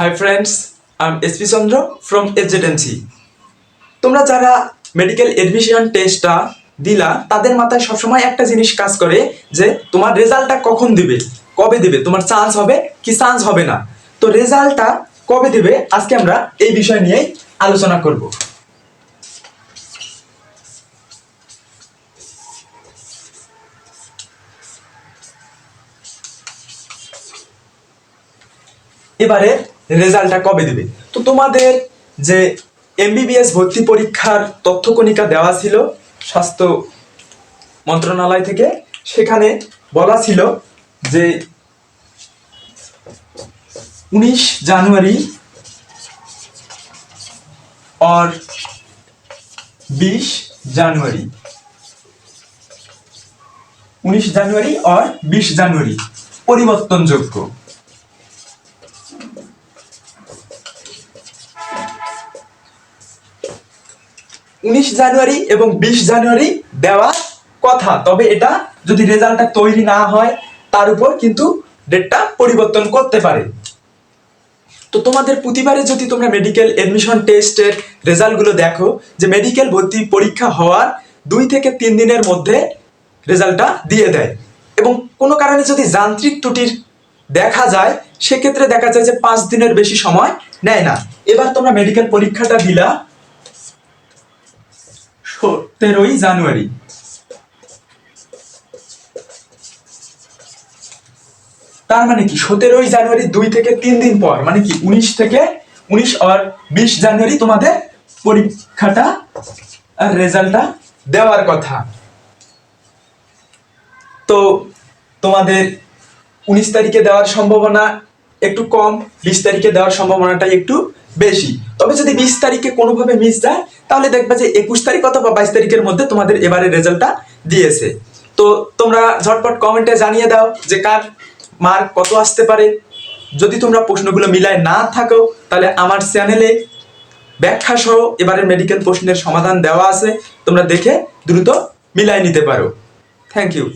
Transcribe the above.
Hi friends I S P Chandra from এজেডেন্সি তোমরা যারা medical admission টেস্টটা দিলা, তাদের মাথায় সবসময় একটা জিনিস কাজ করে যে তোমার রেজাল্টটা কখন দিবে, কবে দিবে, তোমার চান্স হবে কি চান্স হবে না। তো রেজাল্টটা কবে দিবে, আজকে আমরা এই বিষয় নিয়েই আলোচনা করব। এবারে রেজাল্টটা কবে দিবে? তো তোমাদের যে এমবিবিএস ভর্তি পরীক্ষার তথ্যকণিকা দেওয়া ছিল স্বাস্থ্য মন্ত্রণালয় থেকে, সেখানে বলা ছিল যে উনিশ জানুয়ারি অর বিশ জানুয়ারি। উনিশ জানুয়ারি অর বিশ জানুয়ারি। পরিবর্তনযোগ্য। উনিশ জানুয়ারি এবং বিশ জানুয়ারি দেওয়ার কথা। তবে এটা যদি রেজাল্টটা তৈরি না হয়, তার উপর কিন্তু ডেটটা পরিবর্তন করতে পারে। তো তোমাদের প্রতিবারে যদি তোমরা মেডিকেল এডমিশন টেস্টের রেজাল্টগুলো দেখো, যে মেডিকেল ভর্তি পরীক্ষা হওয়ার দুই থেকে তিন দিনের মধ্যে রেজাল্টটা দিয়ে দেয়। এবং কোনো কারণে যদি যান্ত্রিক ত্রুটির দেখা যায়, সেক্ষেত্রে দেখা যায় যে পাঁচ দিনের বেশি সময় নেয় না। এবার তোমরা মেডিকেল পরীক্ষাটা দিলা সতেরোই জানুয়ারি। তার মানে কি? সতেরোই জানুয়ারি দুই থেকে তিন দিন পর মানে কি? উনিশ থেকে উনিশ আর বিশ জানুয়ারি তোমাদের পরীক্ষাটা আর রেজাল্টটা দেওয়ার কথা। তো তোমাদের উনিশ তারিখে দেওয়ার সম্ভাবনা একটু কম, বিশ তারিখে দেওয়ার সম্ভাবনাটা একটু বেশি। তবে যদি বিশ তারিখে কোনোভাবে মিস যায় তাহলে দেখবে যে একুশ তারিখ অথবা বাইশ তারিখের মধ্যে তোমাদের এবারে রেজাল্টটা দিয়েছে। তো তোমরা ঝটপট কমেন্টে জানিয়ে দাও যে কার মার্ক কত আসতে পারে। যদি তোমরা প্রশ্নগুলো মিলায় না থাকো, তাহলে আমার চ্যানেলে ব্যাখ্যা সহ এবারের মেডিকেল প্রশ্নের সমাধান দেওয়া আছে। তোমরা দেখে দ্রুত মিলাই নিতে পারো। Thank you